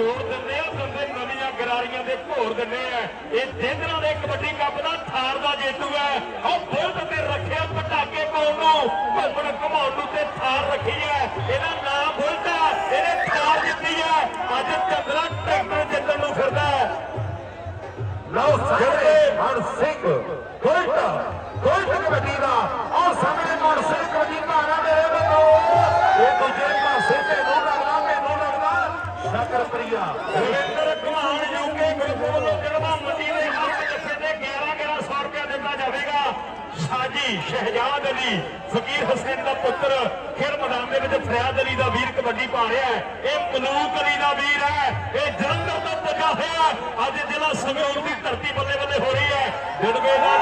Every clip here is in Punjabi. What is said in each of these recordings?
ਜੋੜ ਦਿੰਦੇ ਆ ਬੰਦੇ ਨਵੀਆਂ ਗਰਾਰੀਆਂ ਦੇ ਘੋਰ ਦਿੰਦੇ ਆ। ਇਹ ਜੇਂਦਰਾਂ ਦੇ ਕਬੱਡੀ ਕੱਪ ਦਾ ਥਾਰ ਦਾ ਜੇਤੂ ਹੈ ਉਹ ਬੁਲਟ ਤੇ ਰੱਖਿਆ ਪਟਾਕੇ ਪਾਉਣ ਨੂੰ। ਘੁੰਮਣ ਘਮਾਉਣ ਨੂੰ ਤੇ ਥਾਰ ਰੱਖੀ ਹੈ ਇਹਦਾ ਨਾਮ ਬੁਲਟ ਹੈ ਇਹਨੇ ਥਾਰ ਜਿੱਤੀ ਹੈ ਅੱਜ ਚੰਦਰਾ ਟਰੈਕਟਰ ਜਿੱਤਣ ਨੂੰ ਫਿਰਦਾ ਹੈ। ਲਓ ਸਾਰੇ ਮਨ ਸਿੰਘ ਗੋਲਟ ਗੋਲਟ ਕਬੱਡੀ ਦਾ ਰਵਿੰਦਰ ਕੁਮਾਰ ਯੂਕੇ ਗਰੁੱਪ ਵੱਲੋਂ ਜਿਹੜਾ ਮੰਡੀ ਦੇ ਹੱਕ ਜੱਫੇ ਤੇ 11 1100 ਰੁਪਏ ਦਿੱਤਾ ਜਾਵੇਗਾ। ਸਾਜੀ ਸ਼ਹਿਜਾਦ ਅਲੀ, ਫਕੀਰ ਹੁਸੈਨ ਦਾ ਪੁੱਤਰ ਖੇਡ ਮੈਦਾਨ ਦੇ ਵਿੱਚ ਫਰਿਆਦ ਅਲੀ ਦਾ ਵੀਰ ਕਬੱਡੀ ਪਾ ਰਿਹਾ ਹੈ। ਇਹ ਮਲੂਕ ਅਲੀ ਦਾ ਵੀਰ ਹੈ। ਇਹ ਜਲੰਧਰ ਤੋਂ ਪੁੱਜਾ ਹੋਇਆ ਅੱਜ ਜ਼ਿਲ੍ਹਾ ਸੰਗਰੂਰ ਦੀ ਧਰਤੀ ਬੱਲੇ ਬੱਲੇ ਹੋ ਰਹੀ ਹੈ। ਜਦਵੇ ਦਾ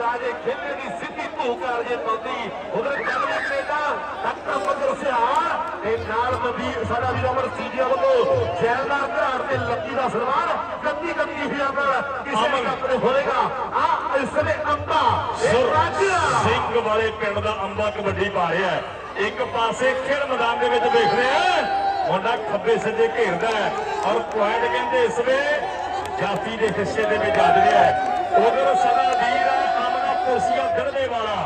ਰਾਜੇ ਖੇਲੇ ਦੀ ਸਿੱਧੀ ਧੂ ਕਰ ਜੇ ਪਾਉਂਦੀ ਉਧਰ ਚੱਲ ਕੈਨੇਡਾ ਡਾਕਟਰ ਮਗਰ ਸਿਹਾਰ ਤੇ ਨਾਲ ਮਨਦੀਪ ਸਾਡਾ ਵੀਰ ਅਮਰ ਸੀਜੀਆ ਵੱਲੋਂ ਜੈਲਦਾਰ ਘਾਟ ਤੇ ਲੱਕੀ ਦਾ ਸਨਮਾਨ ਗੱਦੀ ਗੱਦੀ ਹਿਆ ਨਾਲ ਕਿਸੇ ਨੇ ਆਪਣੇ ਹੋਏਗਾ ਆ ਇਸ ਨੇ ਅੰਬਾ ਇਹ ਰਾਜਿਆ ਸਿੰਘ ਵਾਲੇ ਪਿੰਡ ਦਾ ਅੰਬਾ ਕਬੱਡੀ ਪਾ ਰਿਹਾ ਹੈ ਇੱਕ ਪਾਸੇ ਖੇਡ ਮੈਦਾਨ ਦੇ ਵਿੱਚ ਵੇਖ ਰਿਹਾ ਮੁੰਡਾ ਖੱਬੇ ਸੱਜੇ ਘੇਰਦਾ ਹੈ ਔਰ ਪੁਆਇੰਟ ਕਹਿੰਦੇ ਇਸ ਵੇ ਜਾਫੀ ਦੇ ਹਿੱਸੇ ਦੇ ਵਿੱਚ ਵੱਜ ਰਿਹਾ ਹੈ। ਉਧਰ ਸਦਾ ਵੀਰ ਆਮਨਾ ਕੁਰਸੀਆ ਦਿੜਵੇ ਵਾਲਾ।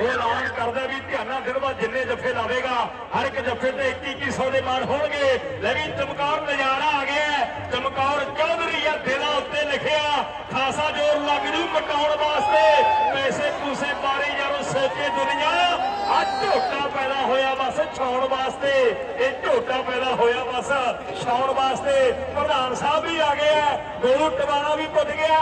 ਉਹ ਐਲਾਨ ਕਰਦਾ ਵੀ ਧਿਆਨਾ ਦਿੜਵਾ ਜਿੰਨੇ ਜੱਫੇ ਲਾਵੇਗਾ, ਹਰ ਇੱਕ ਜੱਫੇ ਤੇ 2100 ਦੇ ਮਾਨ ਹੋਣਗੇ। ਲੈ ਵੀ ਚਮਕੌਰ ਨਜ਼ਾਰਾ ਆ ਗਿਆ ਚਮਕੌਰ ਚੌਧਰੀ ਆ, ਦਿਲਾਂ ਉੱਤੇ ਲਿਖਿਆ, ਖਾਸਾ ਜ਼ੋਰ ਲੱਗ ਜੂ ਕਟਾਉਣ ਵਾਸਤੇ। ਪੈਸੇ ਪੂਸੇ ਬਾਰੇ ਯਾਰੋ ਸੋਚੇ ਦੁਨੀਆ ਆ ਝੋਟਾ ਹੋਇਆ ਬਸ, ਛਾਉਣ ਵਾਸਤੇ ਇਹ ਝੋਟਾ ਪੈਦਾ ਹੋਇਆ ਬਸ। ਛਾਉਣ ਵਾਸਤੇ ਪ੍ਰਧਾਨ ਸਾਹਿਬ ਵੀ ਆ ਗਏ ਆ, ਗੋਲੂ ਟਵਾਣਾ ਵੀ ਪੁੱਜ ਗਿਆ।